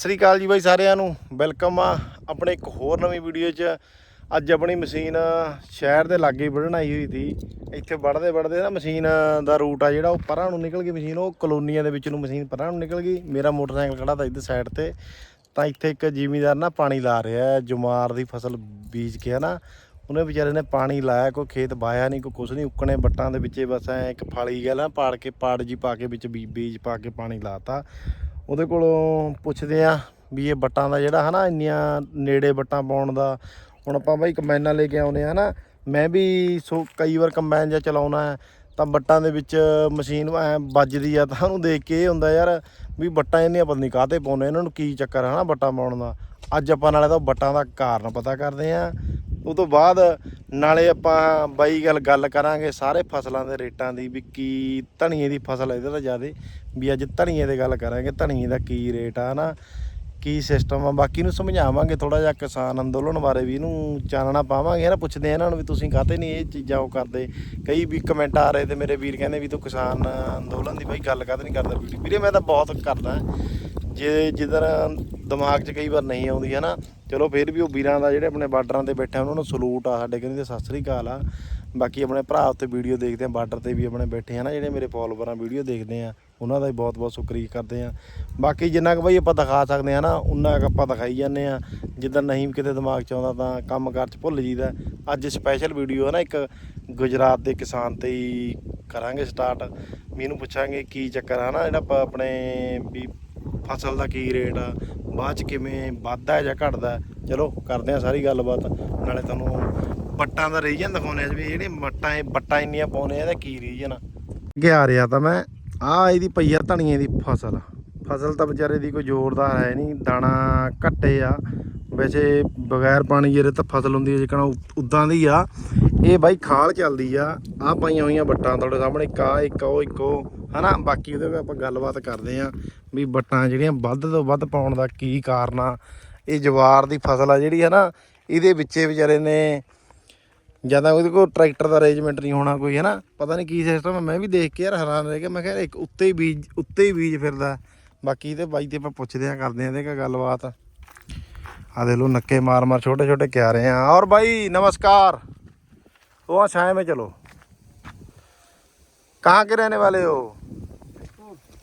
ਸਤਿ ਸ੍ਰੀ ਅਕਾਲ ਜੀ ਬਾਈ ਸਾਰਿਆਂ ਨੂੰ। ਵੈਲਕਮ ਆ ਆਪਣੇ ਇੱਕ ਹੋਰ ਨਵੀਂ ਵੀਡੀਓ 'ਚ। ਅੱਜ ਆਪਣੀ ਮਸ਼ੀਨ ਸ਼ਹਿਰ ਦੇ ਲਾਗੇ ਵੱਢਣ ਆਈ ਹੋਈ ਸੀ। ਇੱਥੇ ਵੜਦੇ ਵੜਦੇ ਨਾ ਮਸ਼ੀਨ ਦਾ ਰੂਟ ਆ ਜਿਹੜਾ, ਉਹ ਪਰਾਂ ਨੂੰ ਨਿਕਲ ਗਈ ਮਸ਼ੀਨ। ਉਹ ਕਲੋਨੀਆਂ ਦੇ ਵਿੱਚ ਨੂੰ ਮਸ਼ੀਨ ਪਰਾਂ ਨੂੰ ਨਿਕਲ ਗਈ। ਮੇਰਾ ਮੋਟਰਸਾਈਕਲ ਖੜਾ ਤਾਂ ਇੱਧਰ ਸਾਈਡ ਤੇ। ਤਾਂ ਇੱਥੇ ਇੱਕ ਜ਼ਿਮੀਦਾਰ ਨਾ ਪਾਣੀ ਲਾ ਰਿਹਾ ਹੈ। ਜੁਮਾਰ ਦੀ ਫਸਲ ਬੀਜ ਕੇ ਨਾ ਉਹਨੇ ਵਿਚਾਰੇ ਨੇ ਪਾਣੀ ਲਾਇਆ, ਕੋਈ ਖੇਤ ਵਾਇਆ ਨਹੀਂ ਕੋਈ ਕੁਛ ਨਹੀਂ ਉੱਕਣੇ ਬੱਟਾਂ ਦੇ ਵਿੱਚੇ ਬਸ ਐ ਇੱਕ ਫਾਲੀ ਗਿਆ ਨਾ ਪਾੜ ਕੇ, ਪਾੜ ਜੀ ਪਾ ਕੇ ਵਿੱਚ ਬੀ- ਬੀਜ ਪਾ ਕੇ ਪਾਣੀ ਲਾਤਾ। ਉਹਦੇ ਕੋਲੋਂ ਪੁੱਛਦੇ ਆ ਵੀ ਇਹ ਬੱਟਾਂ ਦਾ ਜਿਹੜਾ ਹਨਾ, ਇੰਨੀਆਂ ਨੇੜੇ ਬੱਟਾਂ ਪਾਉਣ ਦਾ। ਹੁਣ ਆਪਾਂ ਬਾਈ ਕੰਬਾਈਨਾਂ ਲੈ ਕੇ ਆਉਨੇ ਆ ਨਾ ਮੈਂ ਵੀ ਸੋ ਕਈ ਵਾਰ ਕੰਬਾਈਨ ਜਾਂ ਚਲਾਉਣਾ ਤਾਂ ਬੱਟਾਂ ਦੇ ਵਿੱਚ ਮਸ਼ੀਨ ਐ ਵੱਜਦੀ ਆ, ਤਾਂ ਉਹਨੂੰ ਦੇਖ ਕੇ ਇਹ ਹੁੰਦਾ ਯਾਰ ਵੀ ਬੱਟਾਂ ਇੰਨੀਆਂ ਪਤਾ ਨਹੀਂ ਕਾਹਤੇ ਪਾਉਨੇ ਇਹਨਾਂ ਨੂੰ ਕੀ ਚੱਕਰ ਹੈ ਹਨਾ ਬੱਟਾਂ ਪਾਉਣ ਦਾ। ਅੱਜ ਆਪਾਂ ਨਾਲੇ ਤਾਂ ਬੱਟਾਂ ਦਾ ਕਾਰਨ ਪਤਾ ਕਰਦੇ ਆ ਉਹ ਤੋਂ ਬਾਅਦ ਨਾਲੇ ਆਪਾਂ ਬਾਈ ਗੱਲ ਗੱਲ ਕਰਾਂਗੇ ਸਾਰੇ ਫਸਲਾਂ ਦੇ ਰੇਟਾਂ ਦੀ ਵੀ ਕੀ ਧਨੀਏ ਦੀ ਫਸਲ ਇਹਦੇ ਤਾਂ ਜ਼ਿਆਦੇ। ਵੀ ਅੱਜ ਧਨੀਏ ਦੀ ਗੱਲ ਕਰਾਂਗੇ, ਧਨੀਏ ਦਾ ਕੀ ਰੇਟ ਆ ਨਾ, ਕੀ ਸਿਸਟਮ ਆ। ਬਾਕੀ ਨੂੰ ਸਮਝਾਵਾਂਗੇ ਥੋੜਾ ਜਿਹਾ ਕਿਸਾਨ ਅੰਦੋਲਨ ਬਾਰੇ ਵੀ, ਇਹਨੂੰ ਚਾਨਣਾ ਪਾਵਾਂਗੇ ਨਾ, ਪੁੱਛਦੇ ਆ ਇਹਨਾਂ ਨੂੰ ਵੀ ਤੁਸੀਂ ਕਾਹਤੇ ਨਹੀਂ ਇਹ ਚੀਜ਼ਾਂ ਉਹ ਕਰਦੇ। ਕਈ ਵੀ ਕਮੈਂਟ ਆ ਰਹੇ ਤੇ ਮੇਰੇ ਵੀਰ ਕਹਿੰਦੇ ਵੀ ਤੂੰ ਕਿਸਾਨ ਅੰਦੋਲਨ ਦੀ ਬਾਈ ਗੱਲ ਕਾਹਤੇ ਨਹੀਂ ਕਰਦਾ ਵੀਡੀਓ। ਵੀਰੇ ਮੈਂ ਤਾਂ ਬਹੁਤ ਕਰਦਾ। ਜੇ ਜਿੱਧਰ ਦਿਮਾਗ 'ਚ ਕਈ ਵਾਰ ਨਹੀਂ ਆਉਂਦੀ ਹੈ ਨਾ ਚਲੋ ਫਿਰ ਵੀ ਉਹ ਵੀਰਾਂ ਦਾ ਜਿਹੜੇ ਆਪਣੇ ਬਾਰਡਰਾਂ ਤੇ ਬੈਠੇ ਆ ਉਹਨਾਂ ਨੂੰ ਸਲੂਟ ਆ ਸਾਡੇ ਕਹਿੰਦੇ ਸਤਿ ਸ੍ਰੀ ਅਕਾਲ ਆ। ਬਾਕੀ ਆਪਣੇ ਭਰਾ ਉੱਤੇ ਵੀਡੀਓ ਦੇਖਦੇ ਆ, ਬਾਰਡਰ ਤੇ ਵੀ ਆਪਣੇ ਬੈਠੇ ਆ ਨਾ ਜਿਹੜੇ ਮੇਰੇ ਫੋਲੋਵਰਾਂ ਵੀਡੀਓ ਦੇਖਦੇ ਆ, ਉਹਨਾਂ ਦਾ ਵੀ ਬਹੁਤ ਬਹੁਤ ਸ਼ੁਕਰੀਆ ਕਰਦੇ ਆ। ਬਾਕੀ ਜਿੰਨਾ ਕੁ ਬਈ ਆਪਾਂ ਦਿਖਾ ਸਕਦੇ ਆ ਨਾ ਉਨਾ ਕੁ ਆਪਾਂ ਦਿਖਾਈ ਜਾਂਦੇ ਆ। ਜਿੱਦਾਂ ਨਹੀਂ ਕਿਤੇ ਦਿਮਾਗ 'ਚ ਆਉਂਦਾ ਤਾਂ ਕੰਮ ਕਾਰ 'ਚ ਭੁੱਲ ਜੀਦਾ ਅੱਜ ਸਪੈਸ਼ਲ ਵੀਡੀਓ ਹੈ ਨਾ ਇੱਕ ਗੁਜਰਾਤ ਦੇ ਕਿਸਾਨ ਤੇ ਹੀ ਕਰਾਂਗੇ ਸਟਾਰਟ ਮੈਨੂੰ ਪੁੱਛਾਂਗੇ ਕੀ ਚੱਕਰ ਹੈ ਨਾ ਜਿਹੜਾ ਆਪਾਂ ਆਪਣੇ ਵੀ ਫਸਲ ਦਾ ਕੀ ਰੇਟ ਆ, ਬਾਅਦ ਚ ਕਿਵੇਂ ਵੱਧਦਾ ਜਾਂ ਘਟਦਾ, ਚਲੋ ਕਰਦੇ ਆ ਸਾਰੀ ਗੱਲਬਾਤ। ਨਾਲੇ ਤੁਹਾਨੂੰ ਬੱਟਾਂ ਦਾ ਰੀਜਨ ਦਿਖਾਉਣੇ ਆ ਵੀ ਜਿਹੜੇ ਬੱਟਾਂ ਇਹ ਬੱਟਾਂ ਇੰਨੀਆਂ ਪਾਉਨੇ ਆ ਇਹਦਾ ਕੀ ਰੀਜਨ ਆ? ਅੱਗੇ ਆ ਰਿਹਾ ਤਾਂ ਮੈਂ, ਆ ਇਹਦੀ ਪਈ ਆ ਧਨੀਏ ਦੀ ਫਸਲ। ਫਸਲ ਤਾਂ ਵਿਚਾਰੇ ਦੀ ਕੋਈ ਜ਼ੋਰਦਾਰ ਹੈ ਨਹੀਂ, ਦਾਣਾ ਘੱਟੇ ਆ। ਵੈਸੇ ਬਗੈਰ ਪਾਣੀ ਜਿਹੜੇ ਤਾਂ ਫਸਲ ਹੁੰਦੀ ਹੈ ਜਿਕਣਾ ਉਦਾਂ ਦੀ ਆ। ਇਹ ਬਾਈ ਖਾਲ ਚੱਲਦੀ ਆ। ਆ ਪਾਈਆਂ ਹੋਈਆਂ ਬੱਟਾਂ ਤੁਹਾਡੇ ਸਾਹਮਣੇ, ਇੱਕ ਆ, ਇੱਕ ਉਹ ਇੱਕ ਉਹ। ਹਨਾ? ਬਾਕੀ ਉਹਦੇ ਆਪਾਂ ਗੱਲਬਾਤ ਕਰਦੇ ਆਂ ਵੀ ਵੱਟਾਂ ਜਿਹੜੀਆਂ ਵੱਧ ਤੋਂ ਵੱਧ ਪਾਉਣ ਦਾ ਕੀ ਕਾਰਨ ਆ। ਇਹ ਜਵਾਰ ਦੀ ਫਸਲ ਆ ਜਿਹੜੀ ਹਨਾ, ਇਹਦੇ ਵਿੱਚੇ ਵਿਚਾਰੇ ਨੇ ਜਾਂ ਉਹਦੇ ਕੋਲ ਟਰੈਕਟਰ ਦਾ ਅਰੇਂਜਮੈਂਟ ਨਹੀਂ ਹੋਣਾ ਕੋਈ ਹੈਨਾ। ਪਤਾ ਨਹੀਂ ਕੀ ਸਿਸਟਮ ਹੈ ਮੈਂ ਵੀ ਦੇਖ ਕੇ ਯਾਰ ਹੈਰਾਨ ਰਹਿ ਗਿਆ। ਮੈਂ ਕਿਹਾ ਇੱਕ ਉੱਤੇ ਹੀ ਬੀਜ, ਉੱਤੇ ਹੀ ਬੀਜ ਫਿਰਦਾ। ਬਾਕੀ ਤੇ ਬਾਈ ਤੇ ਆਪਾਂ ਪੁੱਛਦੇ ਆਂ ਕਰਦੇ ਆਂ ਇਹਦੇ ਕਾ ਗੱਲਬਾਤ। ਆ ਦੇ ਲੋ ਨੱਕੇ ਮਾਰ ਮਾਰ ਛੋਟੇ ਛੋਟੇ ਕਿਆਰੇ ਆ। ਔਰ ਬਾਈ, ਨਮਸਕਾਰ। ਉਹ ਆ, ਛਾਏ ਮੇ ਚਲੋ। कहाँ के रहने वाले हो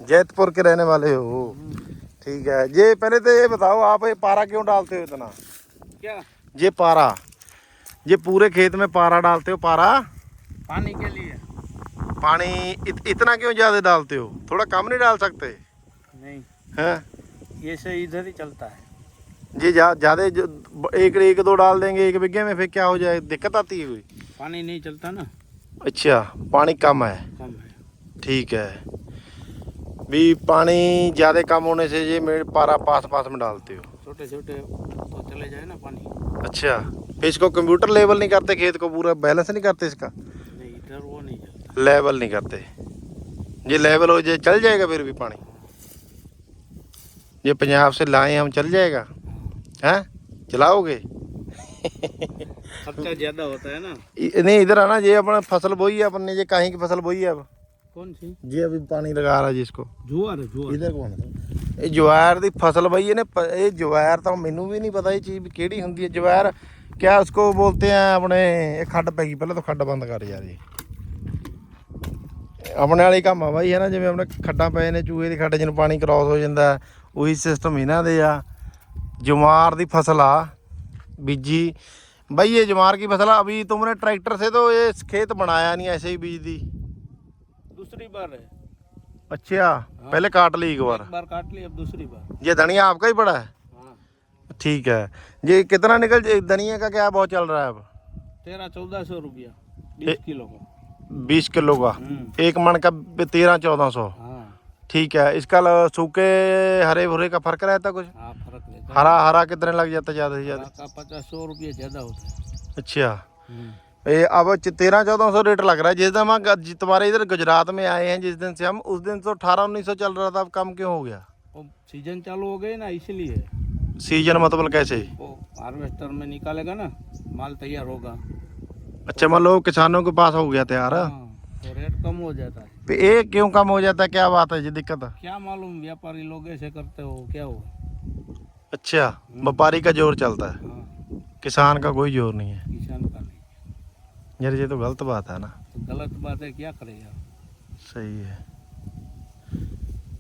जैतपुर के रहने वाले हो ठीक है ये पहले तो ये बताओ आप ये पारा क्यों डालते हो इतना क्या ये पारा ये पूरे खेत में पारा डालते हो पारा पानी के लिए पानी इत, इतना क्यों ज्यादा डालते हो थोड़ा कम नहीं डाल सकते नहीं हैं ये से इधर ही चलता है ये ज्यादा जो- एक एक दो डाल देंगे एक बीघे में फिर क्या हो जाए दिक्कत आती है कोई पानी नहीं चलता ना अच्छा पानी कम है। कम है। ठीक है। भी पानी ज़्यादा कम होने से ये मेरे पारा पास पास में डालते हो। छोटे छोटे तो चले जाए ना पानी। अच्छा फिर इसको कंप्यूटर लेवल नहीं करते खेत को पूरा बैलेंस नहीं करते इसका? नहीं इधर वो नहीं चलता लेवल नहीं करते। ये लेवल हो जाए चल जाएगा फिर भी पानी? ये पंजाब से लाए हम चल जाएगा? हैं? चलाओगे? खर्चा ज्यादा होता है ना इ- नहीं इधर आना ये अपना फसल बोई है अपन ने ये कहीं की फसल बोई है अब कौन सी ये अभी पानी लगा रहा है जिसको जुआर है जुआर ਇਧਰ ਕੋਣ ਇਹ ਜਵਾਰ ਦੀ ਫਸਲ ਬਈ ਇਹਨੇ ਪ- ਇਹ ਜਵਾਰ ਤਾਂ ਮੈਨੂੰ ਵੀ ਨਹੀਂ ਪਤਾ ਇਹ ਚੀਜ਼ ਵੀ ਕਿਹੜੀ ਹੁੰਦੀ ਹੈ ਜਵਾਰ ਕਿਆ ਉਸਕੋ ਬੋਲਤੇ ਆ ਆਪਣੇ ਇਹ ਖੱਡ ਪੈ ਗਈ ਪਹਿਲਾਂ ਤਾਂ ਖੱਡ ਬੰਦ ਕਰ ਯਾਰ ਇਹ ਆਪਣੇ ਵਾਲੀ ਕੰਮ ਆ ਬਾਈ ਹੈ ਨਾ ਜਿਵੇਂ ਆਪਣੇ ਖੱਡਾਂ ਪਏ ਨੇ ਚੂਹੇ ਦੀ ਖੱਡ ਜਿਹਨੂੰ ਪਾਣੀ ਕ੍ਰਾਸ ਹੋ ਜਾਂਦਾ ਹੈ, ਉਹੀ ਸਿਸਟਮ ਇਹਨਾਂ ਦੇ ਆ ਜਵਾਰ ਦੀ ਫਸਲ ਆ ਬੀਜੀ भाई ये जवार की फसल है अभी तुमने ट्रैक्टर से तो ये खेत बनाया नहीं ऐसे ही बीज दी दूसरी बार है अच्छा पहले काट ली एक बार एक बार काट ली अब दूसरी बार ये धनिया आपका ही पड़ा है हाँ ठीक है ये कितना निकल जे- धनिया का क्या भाव चल रहा है अब तेरह चौदह सौ रुपया ए- बीस किलो का बीस किलो का हम्म, एक मन का तेरह चौदह सौ हाँ ठीक है इसका सूखे हरे भुरे का फ़र्क रहता कुछ? हाँ फ़र्क रहता। हरा हरा कितने लग जाता ज़्यादा से ज़्यादा? पचास सौ रुपया ज़्यादा होता है। अच्छा। हम्म, ये अब तेरह चौदह सौ रेट लग रहा है। जिस दिन हम तुम्हारे इधर गुजरात में आए हैं जिस दिन से हम उस दिन तो अठारह उन्नीस सौ चल रहा था अब कम क्यों हो गया? सीज़न चालू हो गए ना इसलिए। सीज़न मतलब कैसे? हार्वेस्टर में निकालेगा ना माल तैयार होगा। अच्छा मतलब किसानों के पास हो गया तैयार हाँ, तो रेट कम हो जाता है। पे ये क्यों कम हो जाता है? क्या बात है जी दिक्कत क्या मालूम व्यापारी लोग ऐसे करते हो क्या हो? अच्छा व्यापारी का ज़ोर चलता है। हाँ। किसान का कोई ज़ोर नहीं है। किसान का नहीं। यार ये तो गलत बात है ना। तो गलत बात है क्या करेगा सही है।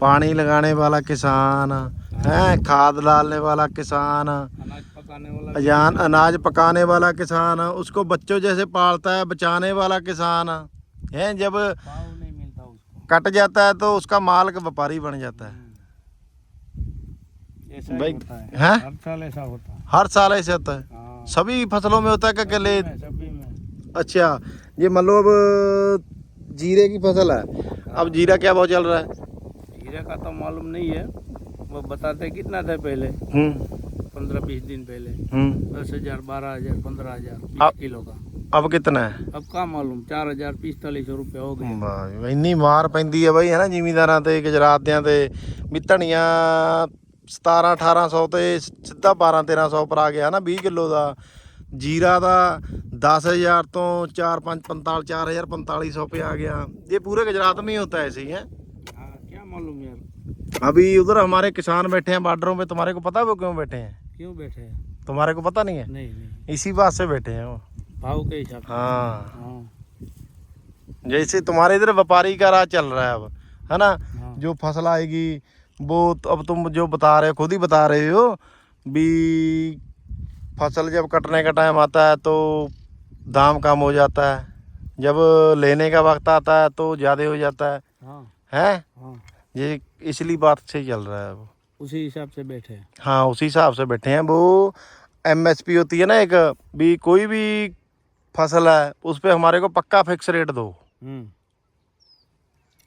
पानी लगाने वाला किसान है? खाद डालने वाला किसान अनाज पकाने वाला अजान अनाज पकाने वाला किसान उसको बच्चों जैसे पालता है बचाने वाला किसान। है जब भाव नहीं मिलता उसको कट जाता है तो उसका माल का व्यापारी बन जाता है। हम्म। ऐसा ही भाई, है। हर साल ऐसा होता है। हर साल ऐसे होता है। हाँ। सभी फ़सलों में होता है क्या अकेले में, सभी में। अच्छा ये मान लो अब जीरे की फ़सल है। अब जीरा क्या भाव चल रहा है? हीरे का तो मालूम नहीं है। वो बताते कितना था पहले? हम्म। पंद्रह बीस दिन पहले। हम्म। दस हज़ार बारह हज़ार पंद्रह हज़ार किलो का। अब कितना है अब का मालूम ਚਾਰ ਹਜ਼ਾਰ 4500 ਰੁਪਏ ਹੋ ਗਏ ਵਾਹ ਜੀ ਵਾਹ, ਇੰਨੀ ਮਾਰ ਪੈਂਦੀ ਹੈ ਬਈ ਹਨਾ ਜ਼ਿਮੀਂਦਾਰਾਂ ਤੇ ਗੁਜਰਾਤਿਆਂ ਤੇ ਵੀ ਧਨੀਆ 17 1800 ਤੇ ਸਿੱਧਾ 12 1300 ਪਰ ਆ ਗਿਆ ਨਾ 20 ਕਿਲੋ ਦਾ ਜੀਰਾ ਦਾ 10000 ਤੋਂ 4 5 45 4000 4500 पे आ गया ये पूरे गुजरात में ही होता है ऐसे ही है हाँ क्या मालूम यार अभी उधर हमारे किसान बैठे हैं बॉर्डरों पे तुम्हारे को पता है वो क्यों बैठे हैं क्यों बैठे हैं तुम्हारे को पता नहीं है नहीं नहीं इसी बात से बैठे हैं वो भाव के हिसाब से। हाँ। हाँ। जैसे तुम्हारे इधर व्यापारी का राज चल रहा है अब है ना? हाँ। जो फ़सल आएगी वो तो अब तुम जो बता रहे हो खुद ही बता रहे हो भी फ़सल जब कटने का टाइम आता है तो दाम कम हो जाता है। जब लेने का वक्त आता है तो ज़्यादा हो जाता है। हाँ। हैं? हाँ। ये इसलिए बात से चल रहा है वो उसी हिसाब से बैठे हैं। हाँ उसी हिसाब से बैठे हैं। वो एमएसपी होती है ना एक भी कोई भी फ़सल है उस पर हमारे को पक्का फिक्स रेट दो। हम्म।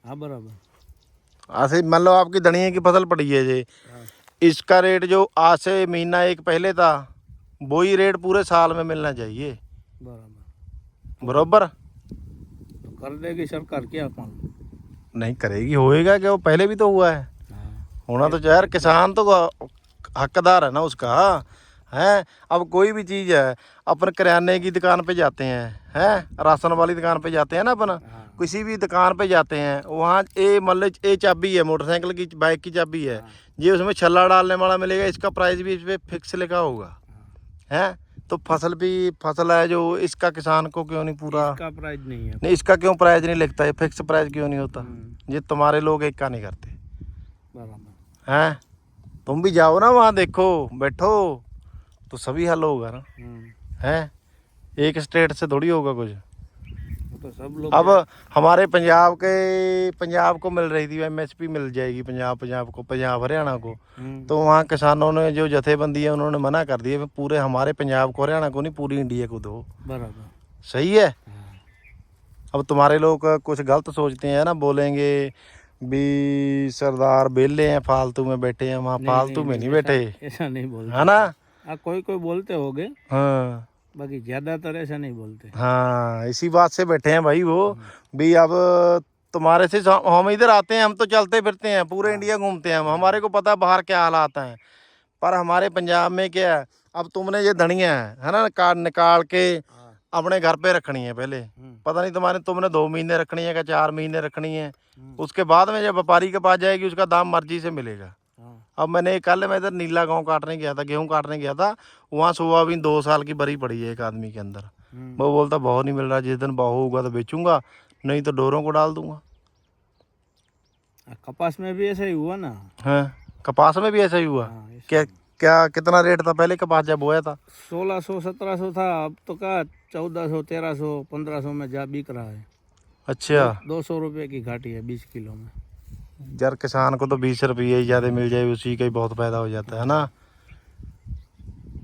हाँ बराबर। ऐसे मान लो आपकी धनिया की फ़सल पड़ी है जी। हाँ। इसका रेट जो आज से महीना एक पहले था वही रेट पूरे साल में मिलना चाहिए। बराबर। बरोबर? तो कर देगी सरकार क्या मालूम नहीं करेगी होएगा क्या? वो पहले भी तो हुआ है। हाँ। होना तो यार किसान तो हकदार है ना उसका। है। अब कोई भी चीज़ है अपन किराने की दुकान पे जाते हैं हैं? राशन वाली दुकान पे जाते हैं ना अपन? हाँ। किसी भी दुकान पे जाते हैं वहाँ ए मान लो ए चाबी है मोटरसाइकिल की बाइक की चाबी है। हाँ, ये उसमें छल्ला डालने वाला मिलेगा इसका प्राइस भी इस पर फिक्स लिखा होगा। हाँ। है? तो फ़सल भी फ़सल है जो इसका किसान को क्यों नहीं पूरा? इसका प्राइस नहीं है। नहीं इसका क्यों प्राइस नहीं लिखता है? फिक्स प्राइस क्यों नहीं होता? ये तुम्हारे लोग एक का नहीं करते। हैं? तुम भी जाओ ना वहाँ देखो बैठो तो सभी हल होगा ना। हैं एक स्टेट से थोड़ी होगा कुछ वो तो सब लोग अब हमारे पंजाब के पंजाब को मिल रही थी एमएसपी मिल जाएगी पंजाब पंजाब को पंजाब हरियाणा को हम्म, तो वहाँ किसानों ने जो जथेबंदी है उन्होंने मना कर दिया पूरे हमारे पंजाब को हरियाणा को नहीं पूरी इंडिया को दो बराबर सही है हाँ, अब तुम्हारे लोग कुछ गलत सोचते हैं ना बोलेंगे भी सरदार बेले हैं फालतू में बैठे हैं वहाँ नहीं, फालतू में नहीं ऐसा- बैठे ऐसा नहीं बोलते है ना हाँ कोई कोई बोलते होगे हाँ बाकी ज़्यादातर ऐसा नहीं बोलते। हाँ इसी बात से बैठे हैं भाई वो। भी अब तुम्हारे से हम इधर आते हैं हम तो चलते फिरते हैं पूरे इंडिया घूमते हैं हम। हमारे को पता है बाहर क्या हालात हैं। पर हमारे पंजाब में क्या है अब तुमने ये धनिया है है ना काट निकाल के हाँ, अपने घर पे रखनी है पहले। हम्म, पता नहीं तुम्हारे तुमने दो महीने रखनी है क्या चार महीने रखनी है। हम्म, उसके बाद में जब व्यापारी के पास जाएगी उसका दाम मर्ज़ी से मिलेगा। हाँ, अब मैंने कल मैं इधर नीला गाँव काटने गया था गेहूँ काटने गया था वहाँ सोयाबीन दो साल की भरी पड़ी है एक आदमी के अंदर। हम्म, वो बोलता भाव नहीं मिल रहा जिस दिन भाव होगा तो बेचूँगा नहीं तो डोरों को डाल दूँगा। हाँ, कपास में भी ऐसा ही हुआ ना? हाँ कपास में भी ऐसा ही हुआ। हाँ, क्या क्या कितना रेट था पहले कपास जब बोया था? सोलह सौ सत्रह सौ था अब तो क्या चौदह सौ तेरह सौ पंद्रह सौ में जा बिक रहा है। अच्छा। दो सौ रुपये की घाटी है बीस किलो में। यार किसान को तो बीस रुपये ही ज़्यादा मिल जाए उसी का ही बहुत फायदा हो जाता है ना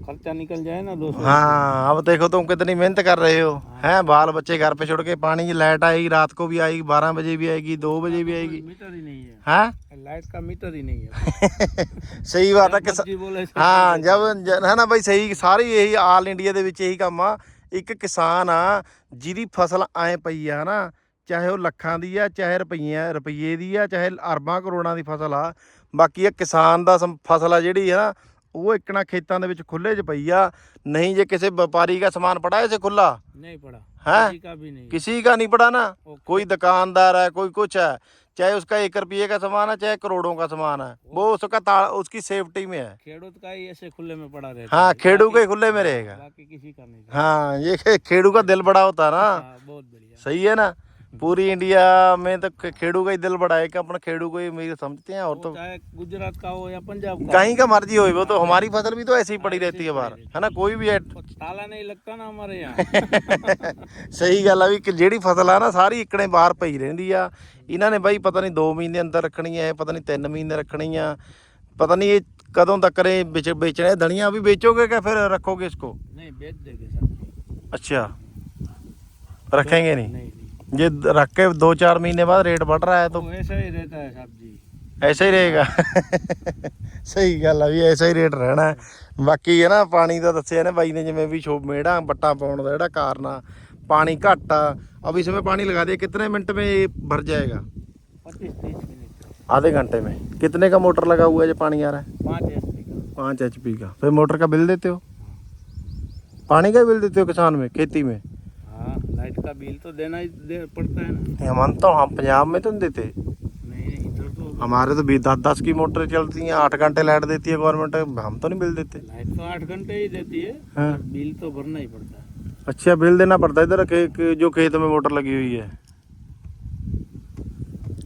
खर्चा निकल जाए ना दो सौ हाँ अब देखो तुम कितनी मेहनत कर रहे हो हैं बाल बच्चे घर पे छोड़ के पानी की लाइट आएगी रात को भी आएगी बारह बजे भी आएगी दो बजे भी आएगी मीटर ही नहीं है हाँ लाइट का मीटर ही नहीं है ਸਹੀ ਬਾਤ ਹੈ ਕਿਸਾਨ मर्जी बोले ऐसे ਹਾਂ ਜਬ ਜ- ਹੈ ਨਾ ਬਈ ਸਹੀ ਸਾਰੀ ਇਹੀ ਆਲ ਇੰਡੀਆ ਦੇ ਵਿੱਚ ਇਹੀ ਕੰਮ ਆ ਇੱਕ ਕਿਸਾਨ ਆ ਜਿਹਦੀ ਫਸਲ ਐ ਪਈ ਆ ਨਾ ਚਾਹੇ ਉਹ ਲੱਖਾਂ ਦੀ ਆ ਚਾਹੇ ਰੁਪਈਏ ਰੁਪਈਏ ਦੀ ਆ ਚਾਹੇ ਅਰਬਾਂ ਕਰੋੜਾਂ ਦੀ ਫਸਲ ਆ ਬਾਕੀ ਇਹ ਕਿਸਾਨ ਦਾ ਸਮ- ਫਸਲ ਆ ਜਿਹੜੀ ਆ ਨਾ ਉਹ ਇੱਕਣਾ ਖੇਤਾਂ ਦੇ ਵਿੱਚ ਖੁੱਲੇ 'ਚ ਪਈ ਆ ਨਹੀਂ ਜੇ ਕਿਸੇ ਵਪਾਰੀ ਦਾ ਸਮਾਨ ਪੜਾ ਐਸੇ ਖੁੱਲਾ नहीं पड़ा हैं? किसी का भी नहीं किसी का नहीं पड़ा ना ओके। कोई दुकानदार है कोई कुछ है चाहे उसका एक रुपये का सामान है चाहे करोड़ों का सामान है वो उसका ताड़ उसकी सेफ्टी में है खेडूत का ही ऐसे खुले में पड़ा रहता हाँ है खेड़ू बाकी- के खुले में रहेगा बाकी किसी का नहीं हाँ ये खे- खेड़ू का दिल बड़ा होता है ना हाँ, बहुत बढ़िया सही है ना पूरी इंडिया में तो खे- खेड़ू का ही दिल बड़ा है कि अपन खेड़ू को ही मेरे समझते हैं और वो तो चाहे गुजरात का हो या पंजाब का कहीं का मर्जी हो वो तो हमारी फसल भी तो ऐसे ही पड़ी रहती है बाहर है ना कोई भी है हो। ताला नहीं लगता ना हमारे यहाँ ਸਹੀ ਗੱਲ ਆ ਵੀ ਕਿ ਜਿਹੜੀ ਫਸਲ ਆ ਨਾ ਸਾਰੀ ਇਕਣੇ ਬਾਹਰ ਪਈ ਰਹਿੰਦੀ ਆ ਇਹਨਾਂ ਨੇ ਬਾਈ ਪਤਾ ਨਹੀਂ 2 ਮਹੀਨੇ ਅੰਦਰ ਰੱਖਣੀ ਹੈ ਪਤਾ ਨਹੀਂ 3 ਮਹੀਨੇ ਰੱਖਣੀ ਆ ਪਤਾ ਨਹੀਂ ਇਹ ਕਦੋਂ ਤੱਕ ਇਹ ਵੇਚ ਵੇਚਣੇ ਧਨੀਆ ਵੀ ਵੇਚੋਗੇ ਕਿ ਫਿਰ ਰੱਖੋਗੇ ਇਸਕੋ नहीं बेच देंगे सब अच्छा रखेंगे नहीं नहीं नहीं ये रख के दो चार महीने बाद रेट बढ़ रहा है तो तो ऐसा ही रहता है सब्जी ऐसा ही रहेगा ਸਹੀ ਗੱਲ ਆ ਵੀ ਐਸਾ ਹੀ ਰੇਟ ਰਹਿਣਾ ਹੈ। ਬਾਕੀ ਹੈ ਨਾ ਪਾਣੀ ਦਾ ਦੱਸਿਆ ਨੇ ਬਾਈ ਨੇ ਜਿਵੇਂ ਵੀ ਛੋ ਮੇੜਾ ਬੱਟਾ ਪਾਉਣ ਦਾ ਜਿਹੜਾ ਕਾਰਨ ਆ ਪਾਣੀ ਘੱਟ ਆ अब इसमें पानी लगा दिया कितने मिनट में ये भर जाएगा पच्चीस तीस मिनट आधे घंटे में कितने का मोटर लगा हुआ है जो पानी आ रहा है पाँच एच का पाँच एच का फिर मोटर का बिल देते हो पानी का बिल देते हो किसान में खेती में हाँ लाइट का बिल तो देना ही दे पड़ता है ना नहीं, हम मानता हूँ हम पंजाब में तो नहीं देते नहीं नहीं इधर तो हमारे तो बीस दस दस की मोटर चलती हैं आठ घंटे लाइट देती है गवर्नमेंट हम तो नहीं बिल देते लाइट तो आठ घंटे ही देती है हाँ। पर बिल तो भरना ही पड़ता है अच्छा बिल देना पड़ता है इधर खे, खे- जो खेत में मोटर लगी हुई है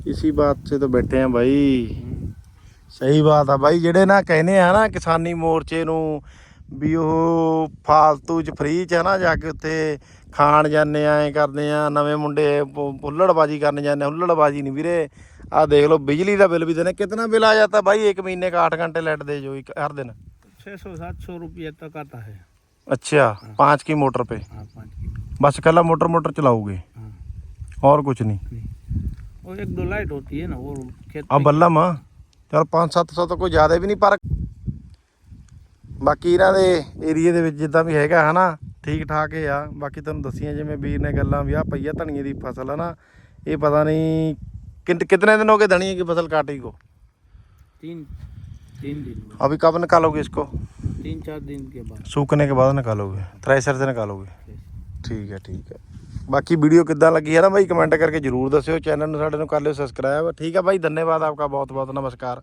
इसी बात से तो बैठे हैं भाई हम्म। ਸਹੀ ਬਾਤ ਆ ਬਾਈ ਜਿਹੜੇ ਨਾ ਕਹਿੰਦੇ ਆ ਨਾ ਕਿਸਾਨੀ ਮੋਰਚੇ ਨੂੰ ਵੀ ਉਹ ਫਾਲਤੂ ਚ ਫ੍ਰੀ ਚ ਨਾ ਜਾ ਕੇ ਉੱਥੇ ਖਾਣ ਜਾਂਦੇ ਆ ਐ ਕਰਦੇ ਆ ਨਵੇਂ ਮੁੰਡੇ ਪੁ- ਹੁੱਲੜਬਾਜੀ ਕਰਨ ਜਾਂਦੇ ਆ ਹੁੱਲੜਬਾਜੀ ਨਹੀਂ ਵੀਰੇ ਆ ਦੇਖ ਲਓ ਬਿਜਲੀ ਦਾ ਬਿੱਲ ਵੀ ਦੇਣਾ ਕਿੰਨਾ ਬਿੱਲ ਆ ਜਾਂਦਾ ਬਾਈ ਇੱਕ ਮਹੀਨੇ का आठ घंटे लाइट दे जो एक हर दिन छः सौ सात सौ रुपये तक आता है अच्छा पाँच की मोटर पे हाँ पाँच किलो बस कल मोटर मोटर चलाओगे हाँ और कुछ नहीं नहीं वो एक दो लाइट होती है ना वो खेत ਆ में- ਬੱਲਾ ਮਾਂ ਚਲ 5-700 ਤਾਂ ਕੋਈ ਜ਼ਿਆਦਾ ਵੀ ਨਹੀਂ ਪਰ ਬਾਕੀ ਇਹਨਾਂ ਦੇ ਏਰੀਏ ਦੇ ਵਿੱਚ ਜਿੱਦਾਂ ਵੀ ਹੈਗਾ ਹਨਾ ਠੀਕ ਠਾਕ ਹੀ ਆ ਬਾਕੀ ਤੁਹਾਨੂੰ ਦੱਸੀਆਂ ਜਿਵੇਂ ਵੀਰ ਨੇ ਗੱਲਾਂ ਵੀ ਆ ਪਈਆ ਧਨੀਏ ਦੀ ਫਸਲ ਆ ਨਾ ਇਹ ਪਤਾ ਨਹੀਂ कित- कितने दिन हो गए धनिए की फसल काटी को तीन तीन दिन में अभी कब निकालोगे इसको तीन चार दिन के बाद सूखने के बाद निकालोगे थ्रेसर से निकालोगे ਠੀਕ ਹੈ ਠੀਕ ਹੈ ਬਾਕੀ ਵੀਡੀਓ ਕਿੱਦਾਂ ਲੱਗੀ ਹੈ ਨਾ ਬਾਈ ਕਮੈਂਟ ਕਰਕੇ ਜਰੂਰ ਦੱਸਿਓ ਚੈਨਲ ਨੂੰ ਸਾਡੇ ਨੂੰ ਕਰ ਲਿਓ ਸਬਸਕ੍ਰਾਈਬ ਠੀਕ ਹੈ ਬਾਈ ਧੰਨਵਾਦ ਆਪਕਾ ਬਹੁਤ ਬਹੁਤ ਨਮਸਕਾਰ